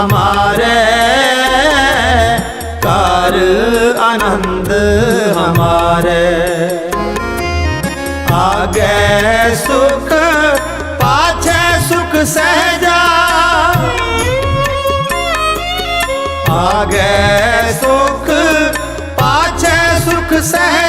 ਹਮਾਰੇ ਕਰ ਆਨੰਦ ਹਮਾਰੇ ਆਗੇ ਸੁਖ ਪਾਛੇ ਸੁਖ ਸਹਜਾ ਆਗੇ ਸੁਖ ਪਾਛੇ ਸੁਖ ਸਹਜਾ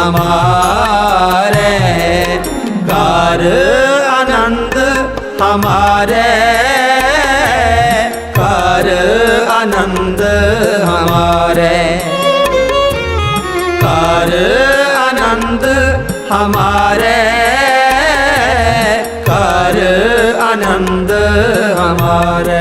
हमारे कर आनंद हमारे कर आनंद हमारे कर आनंद हमारे कर आनंद हमारे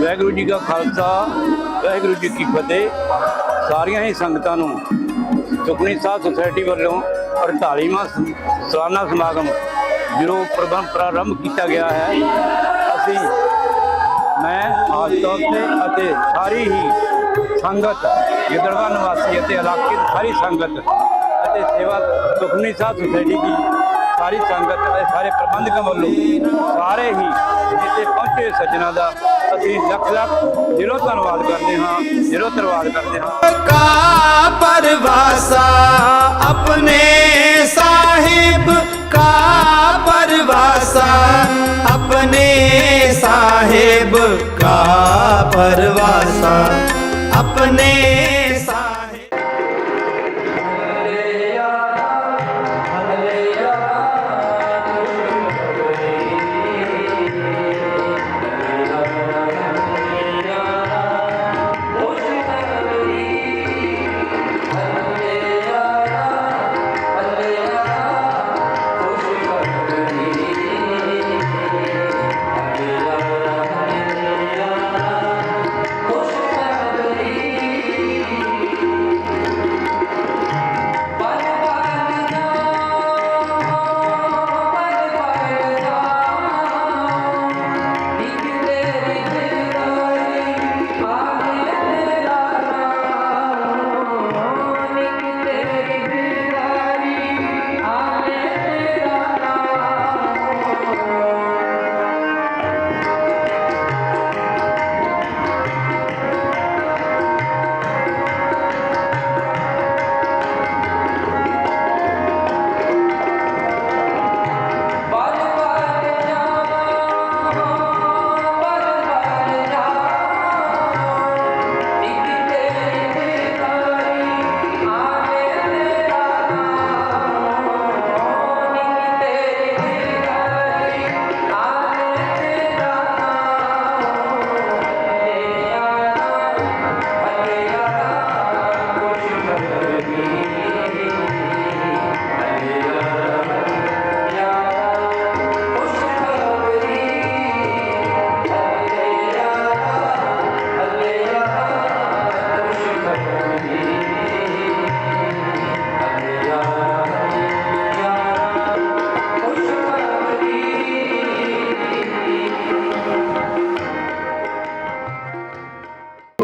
ਵਾਹਿਗੁਰੂ ਜੀ ਦਾ ਖਾਲਸਾ, ਵਾਹਿਗੁਰੂ ਜੀ ਕੀ ਫਤਿਹ। ਸਾਰੀਆਂ ਹੀ ਸੰਗਤਾਂ ਨੂੰ ਸੁਖਨੀ ਸਾਹਿਬ ਸੁਸਾਇਟੀ ਵੱਲੋਂ 48ਵਾਂ ਸਾਲਾਨਾ ਸਮਾਗਮ ਜਿਹੜਾ ਪ੍ਰਬੰਧ ਪ੍ਰਾਰੰਭ ਕੀਤਾ ਗਿਆ ਹੈ, ਅਸੀਂ ਮੈਂ ਆਸਤੌਰ ਤੇ ਅਤੇ ਸਾਰੀ ਹੀ ਸੰਗਤ ਗਿੱਦੜਵਾ ਨਿਵਾਸੀ ਅਤੇ ਇਲਾਕੇ ਦੀ ਸਾਰੀ ਸੰਗਤ ਅਤੇ ਸੇਵਾ ਸੁਖਨੀ ਸਾਹਿਬ ਸੁਸਾਇਟੀ ਦੀ ਸਾਰੀ ਸੰਗਤ ਅਤੇ ਸਾਰੇ ਪ੍ਰਬੰਧਕਾਂ ਵੱਲੋਂ ਸਾਰੇ ਹੀ ਜਿੱਥੇ ਪਹੁੰਚੇ ਸੱਜਣਾ ਦਾ ਅਸੀਂ ਲੱਖ ਲੱਖ ਦਿਲੋਂ ਧੰਨਵਾਦ ਕਰਦੇ ਹਾਂ ਦਿਲੋਂ ਧੰਨਵਾਦ ਕਰਦੇ ਹਾਂ। ਕਾ ਪਰਵਾਸਾ ਆਪਣੇ ਸਾਹਿਬ, ਕਾ ਪਰਵਾਸਾ अपने साहिब का परवासा अपने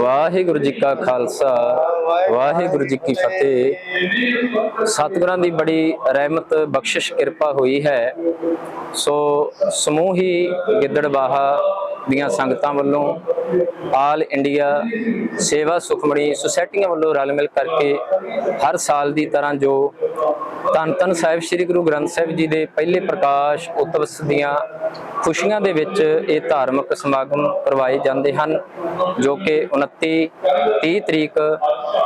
ਵਾਹਿਗੁਰੂ ਜੀ ਕਾ ਖਾਲਸਾ, ਵਾਹਿਗੁਰੂ ਜੀ ਕੀ ਫਤਿਹ। ਸਤਿਗੁਰਾਂ ਦੀ ਬੜੀ ਰਹਿਮਤ, ਬਖਸ਼ਿਸ਼, ਕਿਰਪਾ ਹੋਈ ਹੈ। ਸੋ ਸਮੂਹੀ ਹੀ ਗਿੱਦੜਬਾਹਾ ਦੀਆਂ ਸੰਗਤਾਂ ਵੱਲੋਂ ਆਲ ਇੰਡੀਆ ਸੇਵਾ ਸੁਖਮਣੀ ਸੁਸਾਇਟੀਆਂ ਵੱਲੋਂ ਰਲ ਮਿਲ ਕਰਕੇ ਹਰ ਸਾਲ ਦੀ ਤਰ੍ਹਾਂ ਜੋ ਧੰਨ ਧੰਨ ਸਾਹਿਬ ਸ੍ਰੀ ਗੁਰੂ ਗ੍ਰੰਥ ਸਾਹਿਬ ਜੀ ਦੇ ਪਹਿਲੇ ਪ੍ਰਕਾਸ਼ ਉਤਸਵ ਦੀਆਂ ਖੁਸ਼ੀਆਂ ਦੇ ਵਿੱਚ ਇਹ ਧਾਰਮਿਕ ਸਮਾਗਮ ਕਰਵਾਏ ਜਾਂਦੇ ਹਨ, ਜੋ ਕਿ 29 30 ਤਰੀਕ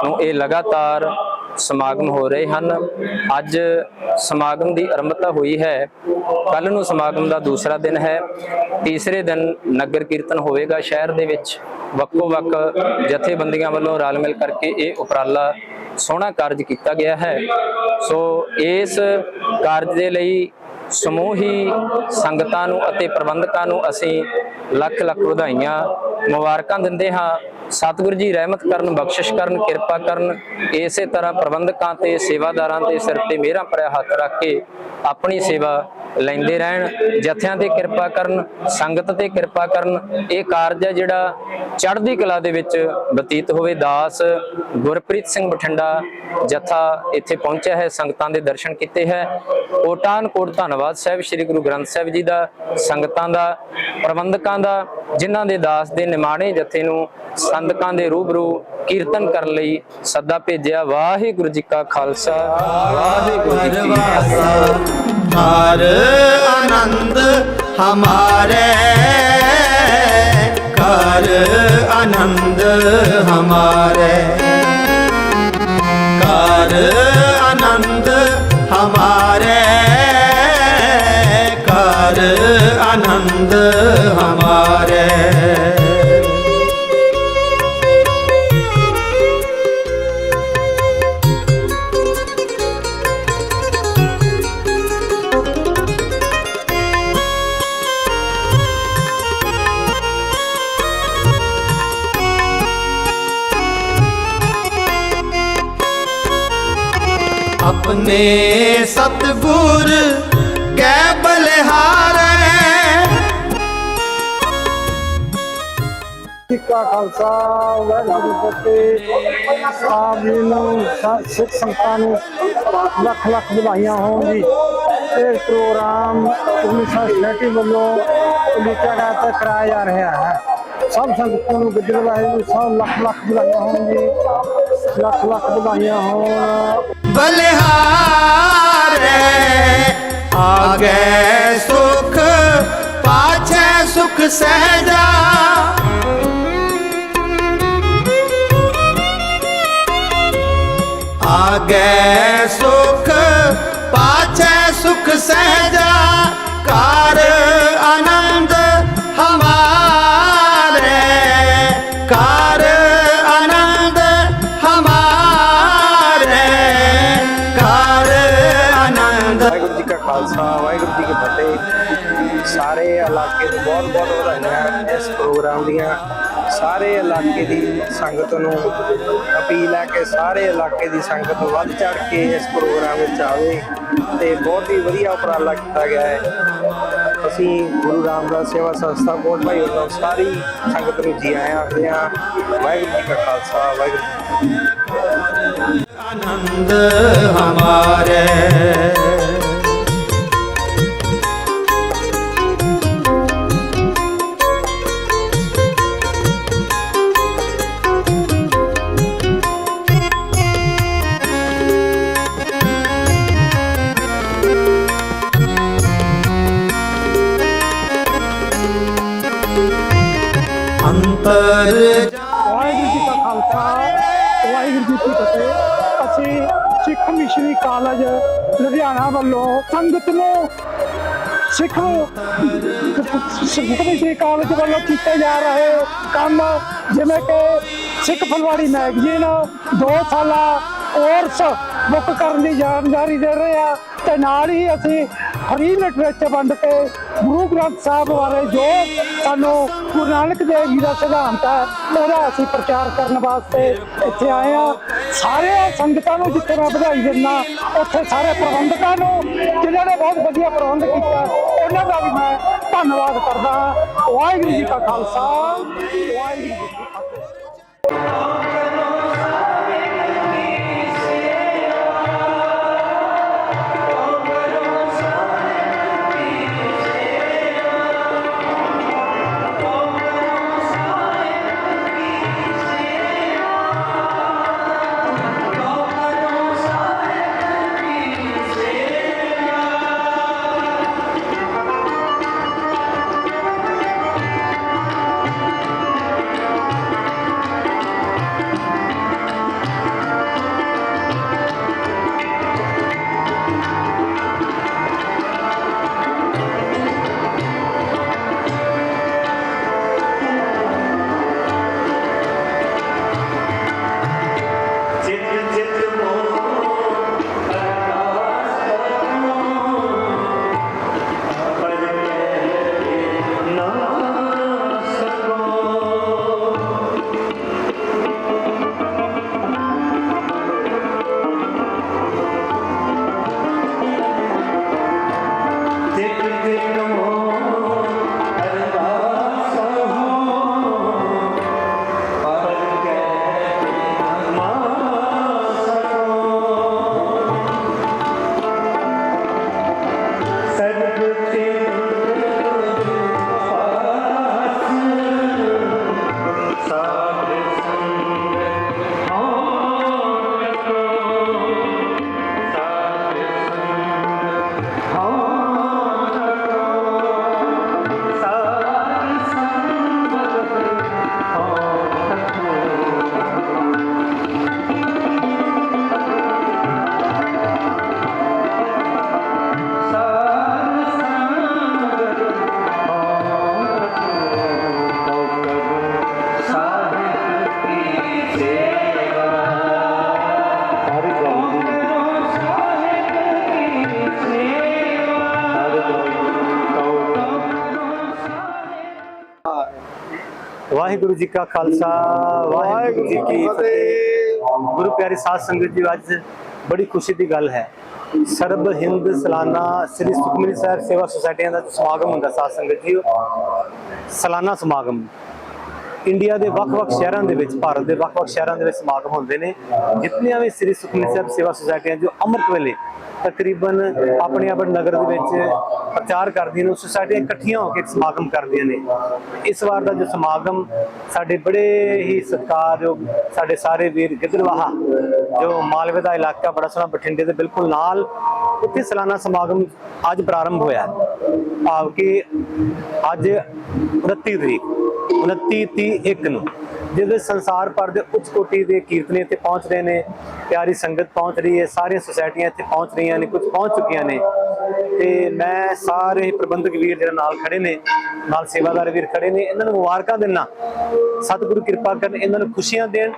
ਨੂੰ ਇਹ ਲਗਾਤਾਰ ਸਮਾਗਮ ਹੋ ਰਹੇ ਹਨ। ਅੱਜ ਸਮਾਗਮ ਦੀ ਆਰੰਭਤਾ ਹੋਈ ਹੈ। ਕੱਲ ਨੂੰ ਸਮਾਗਮ ਦਾ ਦੂਸਰਾ ਦਿਨ ਹੈ। ਤੀਸਰੇ ਦਿਨ ਨਗਰ ਕੀਰਤਨ ਹੋਵੇਗਾ ਸ਼ਹਿਰ ਦੇ ਵਿੱਚ। ਵੱਖੋ ਵੱਖ ਜਥੇਬੰਦੀਆਂ ਵੱਲੋਂ ਰਲ ਮਿਲ ਕਰਕੇ ਇਹ ਉਪਰਾਲਾ ਸੋਹਣਾ ਕਾਰਜ ਕੀਤਾ ਗਿਆ ਹੈ। ਸੋ ਇਸ ਕਾਰਜ ਦੇ ਲਈ ਸਮੂਹੀ ਸੰਗਤਾਂ ਨੂੰ ਅਤੇ ਪ੍ਰਬੰਧਕਾਂ ਨੂੰ ਅਸੀਂ ਲੱਖ ਲੱਖ ਵਧਾਈਆਂ ਮੁਬਾਰਕਾਂ ਦਿੰਦੇ ਹਾਂ। ਸਤਿਗੁਰੂ ਜੀ ਰਹਿਮਤ ਕਰਨ, ਬਖਸ਼ਿਸ਼ ਕਰਨ, ਕਿਰਪਾ ਕਰਨ। ਇਸੇ ਤਰ੍ਹਾਂ ਪ੍ਰਬੰਧਕਾਂ ਤੇ ਸੇਵਾਦਾਰਾਂ ਦੇ ਸਿਰ ਤੇ ਮੇਰਾ ਭਰਿਆ ਹੱਥ ਰੱਖ ਕੇ ਆਪਣੀ ਸੇਵਾ ਲੈਂਦੇ ਰਹਿਣ। ਜਥਿਆਂ ਤੇ ਕਿਰਪਾ ਕਰਨ, ਸੰਗਤ ਤੇ ਕਿਰਪਾ ਕਰਨ। ਇਹ ਕਾਰਜ ਹੈ ਜਿਹੜਾ ਚੜ੍ਹਦੀ ਕਲਾ ਦੇ ਵਿੱਚ ਬਤੀਤ ਹੋਵੇ। ਦਾਸ ਗੁਰਪ੍ਰੀਤ ਸਿੰਘ ਬਠਿੰਡਾ ਜਥਾ ਇੱਥੇ ਪਹੁੰਚਿਆ ਹੈ, ਸੰਗਤਾਂ ਦੇ ਦਰਸ਼ਨ ਕੀਤੇ ਹੈ। ਕੋਟਾਨ ਕੋਟ ਧੰਨਵਾਦ ਸਾਹਿਬ, ਸ੍ਰੀ ਗੁਰੂ ਗ੍ਰੰਥ ਸਾਹਿਬ ਜੀ ਦਾ, ਸੰਗਤਾਂ ਦਾ, ਪ੍ਰਬੰਧਕਾਂ ਦਾ, ਜਿਨ੍ਹਾਂ ਦੇ ਦਾਸ ਦੇ ਨਿਮਾਣੇ ਜਥੇ ਨੂੰ ਕੰਦਕਾਂ ਦੇ ਰੂਬਰੂ ਕੀਰਤਨ ਕਰਨ ਲਈ ਸੱਦਾ ਭੇਜਿਆ। ਵਾਹਿਗੁਰੂ ਜੀ ਕਾ ਖਾਲਸਾ। ਵਾਹਿਗੁਰੂ ਜੀ ਕੀ ਫਤਿਹ। ਹਰ ਆਨੰਦ ਹਮਾਰੇ ਕਰ ਆਨੰਦ ਹਮਾਰੇ। ਕਰ ਆਨੰਦ ਹਮਾਰੇ ਕਰ ਆਨੰਦ ਹਮਾਰੇ। ਆਪਣੇ ਸਤਗੁਰ ਕੈ ਬਲਿਹਾਰੈ। ਸਿੱਕਾ ਖਾਲਸਾ, ਵਾਹਿਗੁਰੂ ਜੀ ਆਪ ਜੀ ਨੂੰ ਸਿੱਖ ਸੰਗਤਾਂ ਨੂੰ ਲੱਖ ਲੱਖ ਵਧਾਈਆਂ ਹੋਣ ਜੀ। ਇਹ ਪ੍ਰੋਗਰਾਮ ਉਨਿਸਾ ਸੈਟੀ ਵੱਲੋਂ ਲਿਖਿਆ ਗਿਆ ਤੇ ਕਰਾਇਆ ਜਾ ਰਿਹਾ ਹੈ। ਸਭ ਸੰਗਤਾਂ ਨੂੰ ਗੁੱਜਰ ਵਾਹਿਗੁਰੂ ਸਭ ਲੱਖ ਲੱਖ ਵਧਾਈਆਂ ਹੋਣ ਜੀ। ਲੱਖ ਲੱਖ ਵਧਾਈਆਂ ਹੋਣ। ਬਲਿਹਾਰੇ ਆਗੇ ਸੁਖ, ਪਾਛੇ ਸੁਖ ਸਹਜਾ। ਆਗੇ ਸੁਖ, ਪਾਛੇ ਸੁਖ ਸਹਜਾ। ਪ੍ਰੋਗਰਾਮ ਦੀਆਂ ਸਾਰੇ ਇਲਾਕੇ ਦੀ ਸੰਗਤ ਨੂੰ ਅਪੀਲ ਹੈ ਕਿ ਸਾਰੇ ਇਲਾਕੇ ਦੀ ਸੰਗਤ ਵੱਧ ਚੜ ਕੇ ਇਸ ਪ੍ਰੋਗਰਾਮ ਵਿੱਚ ਆਵੇ ਤੇ ਬਹੁਤ ਹੀ ਵਧੀਆ ਉਪਰਾਲਾ ਕੀਤਾ ਗਿਆ ਹੈ। ਅਸੀਂ ਗੁਰੂ ਰਾਮਦਾਸ ਸੇਵਾ ਸੰਸਥਾ ਕੋਟ ਭਾਈ ਵੱਲੋਂ ਸਾਰੀ ਸੰਗਤ ਨੂੰ ਜੀ ਆਇਆਂ ਆਖਦੇ ਹਾਂ, ਵਾਹਿਗੁਰੂ ਜੀ ਕਾ ਖਾਲਸਾ, ਵਾਹਿਗੁਰੂ ਜੀ ਕੀ ਮਿਸ਼ਨਰੀ ਕਾਲਜ ਲੁਧਿਆਣਾ ਵੱਲੋਂ ਸੰਗਤ ਨੂੰ ਸਿੱਖ ਸਿੱਖ ਮਿਸ਼ਨਰੀ ਕਾਲਜ ਵੱਲੋਂ ਕੀਤੇ ਜਾ ਰਹੇ ਕੰਮ, ਜਿਵੇਂ ਕਿ ਸਿੱਖ ਫਲਵਾੜੀ ਮੈਗਜ਼ੀਨ, ਦੋ ਸਾਲਾ ਕੋਰਸ ਬੁੱਕ ਕਰਨ ਦੀ ਜਾਣਕਾਰੀ ਦੇ ਰਹੇ ਆ ਤੇ ਨਾਲ ਹੀ ਅਸੀਂ ਫਰੀ ਲਿਟਰੇਚਰ ਵੰਡ ਕੇ ਗੁਰੂ ਗ੍ਰੰਥ ਸਾਹਿਬ ਬਾਰੇ ਜੋ ਸਾਨੂੰ ਗੁਰੂ ਨਾਨਕ ਦੇਵ ਜੀ ਦਾ ਸਿਧਾਂਤ ਹੈ, ਉਹਦਾ ਅਸੀਂ ਪ੍ਰਚਾਰ ਕਰਨ ਵਾਸਤੇ ਇੱਥੇ ਆਏ ਆ ਸਾਰੇ ਸੰਗਤਾਂ ਨੂੰ ਜਿੱਥੇ ਮੈਂ ਵਧਾਈ ਦਿੰਦਾ, ਉੱਥੇ ਸਾਰੇ ਪ੍ਰਬੰਧਕਾਂ ਨੂੰ, ਜਿਨ੍ਹਾਂ ਨੇ ਬਹੁਤ ਵਧੀਆ ਪ੍ਰਬੰਧ ਕੀਤਾ, ਉਹਨਾਂ ਦਾ ਵੀ ਮੈਂ ਧੰਨਵਾਦ ਕਰਦਾ ਹਾਂ। ਵਾਹਿਗੁਰੂ ਜੀ ਕਾ ਖਾਲਸਾ, ਵਾਹਿਗੁਰੂ ਜੀ ਕੀ ਫਤਿਹ। ਵਾਹਿਗੁਰੂ ਜੀ ਕਾ ਖਾਲਸਾ ਵਾਹਿਗੁਰੂ ਜੀ ਕੀ ਫਤਿਹ। ਗੁਰੂ ਪਿਆਰੀ ਸਾਧ ਸੰਗਤ ਜੀ ਅੱਜ ਬੜੀ ਖੁਸ਼ੀ ਦੀ ਗੱਲ ਹੈ। ਸਰਬ ਹਿੰਦ ਸਾਲਾਨਾ ਸ੍ਰੀ ਸੁਖਮਨੀ ਸਾਹਿਬ ਸੇਵਾ ਸੁਸਾਇਟੀਆਂ ਦਾ ਸਮਾਗਮ ਹੁੰਦਾ ਸਾਧ ਸੰਗਤ ਜੀ ਸਾਲਾਨਾ ਸਮਾਗਮ। ਇੰਡੀਆ ਦੇ ਵੱਖ-ਵੱਖ ਸ਼ਹਿਰਾਂ ਦੇ ਵਿੱਚ ਭਾਰਤ ਦੇ ਵੱਖ-ਵੱਖ ਸ਼ਹਿਰਾਂ ਦੇ ਵਿੱਚ ਸਮਾਗਮ ਹੁੰਦੇ ਨੇ। ਜਿਤਨੀਆਂ ਵੀ ਸ੍ਰੀ ਸੁਖਮਨੀ ਸਾਹਿਬ ਸੇਵਾ ਸੁਸਾਇਟੀਆਂ ਜੋ ਅੰਮ੍ਰਿਤ ਵੇਲੇ ਤਕਰੀਬਨ ਆਪਣੇ ਆਪਣੇ ਨਗਰ ਦੇ ਵਿੱਚ ਪ੍ਰਚਾਰ ਕਰਦੀਆਂ ਨੇ ਸੁਸਾਇਟੀਆਂ ਇਕੱਠੀਆਂ ਹੋ ਕੇ ਇੱਕ ਸਮਾਗਮ ਕਰਦੀਆਂ ਨੇ। ਇਸ ਵਾਰ ਦਾ ਜੋ ਸਮਾਗਮ ਸਾਡੇ ਬੜੇ ਹੀ ਸਤਿਕਾਰਯੋਗ ਸਾਡੇ ਸਾਰੇ ਵੀਰ ਗਿੱਦੜਵਾਹਾ, ਜੋ ਮਾਲਵੇ ਦਾ ਇਲਾਕਾ ਬੜਾ ਸੋਹਣਾ ਬਠਿੰਡੇ ਦੇ ਬਿਲਕੁਲ ਨਾਲ ਉੱਥੇ ਸਾਲਾਨਾ ਸਮਾਗਮ ਅੱਜ ਪ੍ਰਾਰੰਭ ਹੋਇਆ ਭਾਵ ਕਿ ਅੱਜ 29 ਤਰੀਕ 29 30 1 ਨੂੰ ਜਿਹਦੇ ਸੰਸਾਰ ਭਰ ਦੇ ਉੱਚ ਕੋਟੀ ਦੇ ਕੀਰਤਨੀ ਇੱਥੇ ਪਹੁੰਚ ਰਹੇ ਨੇ, ਪਿਆਰੀ ਸੰਗਤ ਪਹੁੰਚ ਰਹੀ ਹੈ, ਸਾਰੀਆਂ ਸੁਸਾਇਟੀਆਂ ਇੱਥੇ ਪਹੁੰਚ ਰਹੀਆਂ ਨੇ, ਕੁਝ ਪਹੁੰਚ ਚੁੱਕੀਆਂ ਨੇ। ਤੇ ਮੈਂ ਸਾਰੇ ਪ੍ਰਬੰਧਕ ਵੀਰ ਜਿਹੜੇ ਨਾਲ ਖੜੇ ਨੇ, ਨਾਲ ਸੇਵਾਦਾਰ ਵੀਰ ਖੜੇ ਨੇ, ਇਹਨਾਂ ਨੂੰ ਮੁਬਾਰਕਾਂ ਦੇਣਾ ਸਤਿਗੁਰੂ ਕਿਰਪਾ ਕਰਨ ਇਹਨਾਂ ਨੂੰ ਖੁਸ਼ੀਆਂ ਦੇਣ।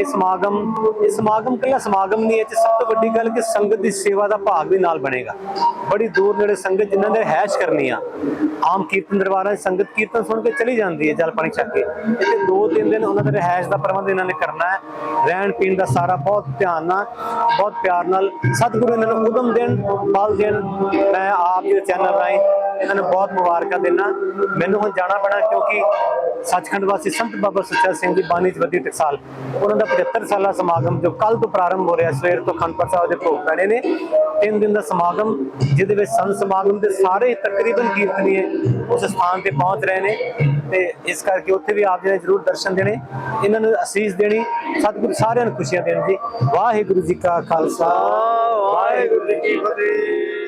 ਇਹ ਸਮਾਗਮ ਇਹ ਸਮਾਗਮ ਕੱਲਾ ਸਮਾਗਮ ਨਹੀਂ ਹੈ ਤੇ ਸਭ ਤੋਂ ਵੱਡੀ ਗੱਲ ਕਿ ਸੰਗਤ ਦੀ ਸੇਵਾ ਦਾ ਭਾਗ ਵੀ ਨਾਲ ਬਣੇਗਾ। ਬੜੀ ਦੂਰ ਨੇੜੇ ਸੰਗਤ ਜਿਨ੍ਹਾਂ ਦੇ ਹੈਸ਼ ਕਰਨੀ ਆ ਆਮ ਕੀਰਤਨ ਦਰਬਾਰਾਂ ਦੀ ਸੰਗਤ ਕੀਰਤਨ ਸੁਣ ਕੇ ਚਲੀ ਜਾਂਦੀ ਹੈ, ਜਲ ਪਾਣੀ ਛੱਕ ਕੇ। ਇੱਥੇ 2-3 ਦਿਨ ਉਹਨਾਂ ਦੇ ਰਹਿائش ਦਾ ਪ੍ਰਬੰਧ ਇਹਨਾਂ ਨੇ ਕਰਨਾ ਹੈ। ਰਹਿਣ ਪੀਣ ਦਾ ਸਾਰਾ ਬਹੁਤ ਧਿਆਨ ਨਾਲ, ਬਹੁਤ ਪਿਆਰ ਨਾਲ ਸਤਿਗੁਰੂ ਇਹਨਾਂ ਨੂੰ ਉਦਮ ਦੇਣ, ਬਲ ਦੇਣ ਮੈਂ ਆਪ ਦੇ ਚੈਨਲ ਰਾਹੀਂ ਇਹਨਾਂ ਨੂੰ ਬਹੁਤ ਮੁਬਾਰਕਾਂ ਦਿੰਦਾ। ਮੈਨੂੰ ਹੁਣ ਜਾਣਾ ਪੈਣਾ ਕਿਉਂਕਿ ਸੱਚਖੰਡ ਵਾਸੀ ਸੰਤ ਬਾਬਾ ਸੁੱਚਾ ਸਿੰਘ ਦੀ ਬਾਣੀ ਚ ਵੱਡੀ ਟਕਸਾਲ। ਉਹਨਾਂ ਦਾ 75 ਸਾਲਾ ਸਮਾਗਮ ਜੋ ਕੱਲ ਤੋਂ ਪ੍ਰਾਰੰਭ ਹੋ ਰਿਹਾ, ਸਵੇਰ ਤੋਂ ਖੰਡਪੁਰ ਸਾਹਿਬ ਦੇ ਭੋਗ ਪੈਣੇ ਨੇ। ਤਿੰਨ ਦਿਨ ਦਾ ਸਮਾਗਮ, ਜਿਹਦੇ ਵਿੱਚ ਸੰਤ ਸਮਾਗਮ ਦੇ ਸਾਰੇ ਤਕਰੀਬਨ ਕੀਰਤਨੀਏ ਉਸ ਸਥਾਨ ਤੇ ਪਹੁੰਚ ਰਹੇ ਨੇ ਤੇ ਇਸ ਕਰਕੇ ਉੱਥੇ ਵੀ ਆਪ ਜੀ ਨੇ ਜਰੂਰ ਦਰਸ਼ਨ ਦੇਣੇ। ਇਹਨਾਂ ਨੂੰ ਅਸੀਸ ਦੇਣੀ, ਸਤਿਗੁਰੂ ਸਾਰਿਆਂ ਨੂੰ ਖੁਸ਼ੀਆਂ ਦੇਣ ਜੀ। ਵਾਹਿਗੁਰੂ ਜੀ ਕਾ ਖਾਲਸਾ, ਵਾਹਿਗੁਰੂ ਜੀ ਕੀ ਫਤਿਹ।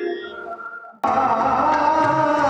ਆਵੋ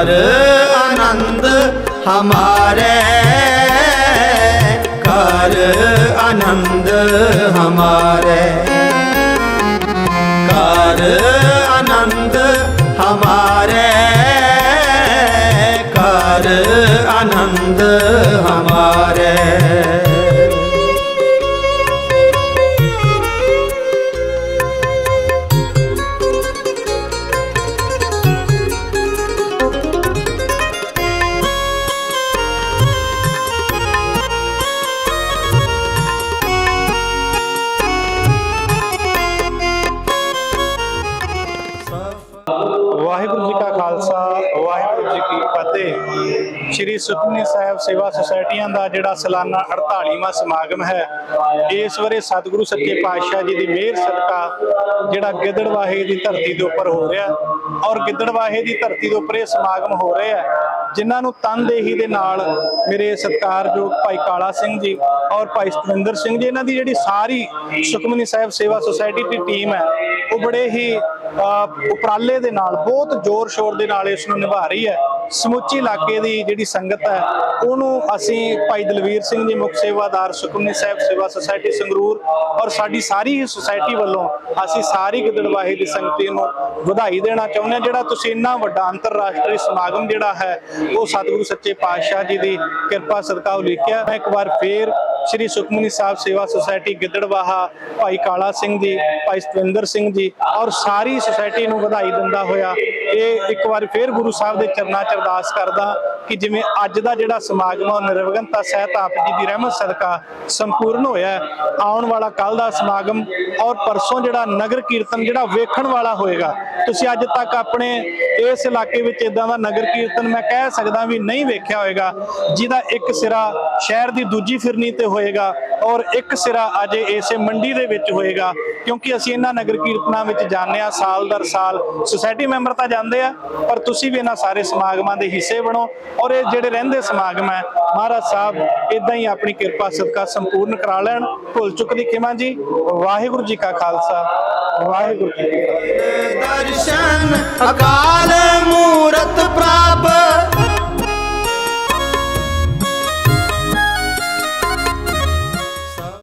ਹਰ ਆਨੰਦ ਹਮਾਰੇ। ਕਰ ਆਨੰਦ ਹਮਾਰੇ। ਸੇਵਾ ਸੁਸਾਇਟੀਆਂ ਦਾ ਜਿਹੜਾ ਸਾਲਾਨਾ 48ਵਾਂ ਸਮਾਗਮ ਹੈ, ਇਸ ਵਾਰੇ ਸਤਿਗੁਰੂ ਸੱਚੇ ਪਾਤਸ਼ਾਹ ਜੀ ਦੀ ਮਿਹਰ ਸਦਕਾ ਜਿਹੜਾ ਗਿੱਦੜਵਾਹੇ ਦੀ ਧਰਤੀ ਦੇ ਉੱਪਰ ਹੋ ਰਿਹਾ ਔਰ ਗਿੱਦੜਵਾਹੇ ਦੀ ਧਰਤੀ ਦੇ ਉੱਪਰ ਇਹ ਸਮਾਗਮ ਹੋ ਰਿਹਾ ਜਿਨ੍ਹਾਂ ਨੂੰ ਤਨਦੇਹੀ ਦੇ ਨਾਲ ਮੇਰੇ ਸਤਿਕਾਰਯੋਗ ਭਾਈ ਕਾਲਾ ਸਿੰਘ ਜੀ ਔਰ ਭਾਈ ਸਤਵਿੰਦਰ ਸਿੰਘ ਜੀ, ਇਹਨਾਂ ਦੀ ਜਿਹੜੀ ਸਾਰੀ ਸੁਖਮਨੀ ਸਾਹਿਬ ਸੇਵਾ ਸੁਸਾਇਟੀ ਦੀ ਟੀਮ ਹੈ, ਉਹ ਬੜੇ ਹੀ ਉਪਰਾਲੇ ਦੇ ਨਾਲ, ਬਹੁਤ ਜ਼ੋਰ ਸ਼ੋਰ ਦੇ ਨਾਲ ਇਸ ਨੂੰ ਨਿਭਾ ਰਹੀ ਹੈ। ਸਮੁੱਚੀ ਇਲਾਕੇ ਦੀ ਜਿਹੜੀ ਸੰਗਤ ਹੈ, ਉਹਨੂੰ ਅਸੀਂ ਭਾਈ ਦਲਵੀਰ ਸਿੰਘ ਜੀ ਮੁੱਖ ਸੇਵਾਦਾਰ, ਸੁਖਮਨੀ ਸਾਹਿਬ ਸੇਵਾ ਸੁਸਾਇਟੀ ਸੰਗਰੂਰ ਔਰ ਸਾਡੀ ਸਾਰੀ ਹੀ ਸੁਸਾਇਟੀ ਵੱਲੋਂ ਅਸੀਂ ਸਾਰੀ ਗਿੱਦੜਵਾਹੀ ਦੀ ਸੰਗਤੀ ਨੂੰ ਵਧਾਈ ਦੇਣਾ ਚਾਹੁੰਦੇ ਹਾਂ। ਜਿਹੜਾ ਤੁਸੀਂ ਇੰਨਾ ਵੱਡਾ ਅੰਤਰਰਾਸ਼ਟਰੀ ਸਮਾਗਮ ਜਿਹੜਾ ਹੈ, ਉਹ ਸਤਿਗੁਰੂ ਸੱਚੇ ਪਾਤਸ਼ਾਹ ਜੀ ਦੀ ਕਿਰਪਾ ਸਦਕਾ ਉਲੀਕਿਆ। ਮੈਂ ਇੱਕ ਵਾਰ ਫੇਰ ਸ਼੍ਰੀ ਸੁਖਮਨੀ ਸਾਹਿਬ ਸੇਵਾ ਸੁਸਾਇਟੀ ਗਿੱਦੜਵਾਹਾ, ਭਾਈ ਕਾਲਾ ਸਿੰਘ ਜੀ, ਭਾਈ ਸਤਵਿੰਦਰ ਸਿੰਘ ਜੀ ਔਰ ਸਾਰੀ ਸੁਸਾਇਟੀ ਨੂੰ ਵਧਾਈ ਦਿੰਦਾ ਹੋਇਆ ਇਹ ਇੱਕ ਵਾਰ ਫੇਰ ਗੁਰੂ ਸਾਹਿਬ ਦੇ ਚਰਨਾਂ 'ਚ ਅਰਦਾਸ ਕਰਦਾ ਕਿ ਜਿਵੇਂ ਅੱਜ ਦਾ ਜਿਹੜਾ ਸਮਾਗਮ ਆ, ਉਹ ਨਿਰਵਿਘਨਤਾ ਸਹਿਤ ਆਪ ਜੀ ਦੀ ਰਹਿਮਤ ਸਦਕਾ ਸੰਪੂਰਨ ਹੋਇਆ ਆਉਣ ਵਾਲਾ ਕੱਲ ਦਾ ਸਮਾਗਮ ਔਰ ਪਰਸੋਂ ਜਿਹੜਾ ਨਗਰ ਕੀਰਤਨ ਜਿਹੜਾ ਵੇਖਣ ਵਾਲਾ ਹੋਏਗਾ, ਤੁਸੀਂ ਅੱਜ ਤੱਕ ਆਪਣੇ ਇਸ ਇਲਾਕੇ ਵਿੱਚ ਇਦਾਂ ਦਾ ਨਗਰ ਕੀਰਤਨ ਮੈਂ ਕਹਿ ਸਕਦਾ ਵੀ ਨਹੀਂ ਵੇਖਿਆ ਹੋਏਗਾ, ਜਿਹਦਾ ਇੱਕ ਸਿਰਾ ਸ਼ਹਿਰ ਦੀ ਦੂਜੀ ਫਿਰਨੀ ਤੇ ਹੋਏਗਾ ਔਰ ਇੱਕ ਸਿਰਾ ਅੱਜ ਇਸੇ ਮੰਡੀ ਦੇ ਵਿੱਚ ਹੋਏਗਾ, ਕਿਉਂਕਿ ਅਸੀਂ ਇਹਨਾਂ ਨਗਰ ਕੀਰਤਨਾਂ ਵਿੱਚ ਜਾਂਦੇ ਆ ਸਾਲ ਦਰ ਸਾਲ। ਸੁਸਾਇਟੀ ਮੈਂਬਰ ਤਾਂ ਜਾਂਦੇ ਆ, ਪਰ ਤੁਸੀਂ ਵੀ ਇਹਨਾਂ ਸਾਰੇ ਸਮਾਗਮਾਂ ਦੇ ਹਿੱਸੇ ਬਣੋ ਔਰ ਇਹ ਜਿਹੜੇ ਰਹਿੰਦੇ ਸਮਾਗਮ ਹੈ, ਮਹਾਰਾਜ ਸਾਹਿਬ ਇਦਾਂ ਹੀ ਆਪਣੀ ਕਿਰਪਾ, ਸਦਕਾ ਸੰਪੂਰਨ ਕਰਾ ਲੈਣ। ਭੁੱਲ ਚੁੱਕ ਦੀ ਕਿਮਾ ਜੀ, ਵਾਹਿਗੁਰੂ ਜੀ ਕਾ ਖਾਲਸਾ। ਵਾਹਿਗੁਰੂ ਜੀ ਦਰਸ਼ਨ ਅਕਾਲ ਮੂਰਤ ਪ੍ਰਾਪ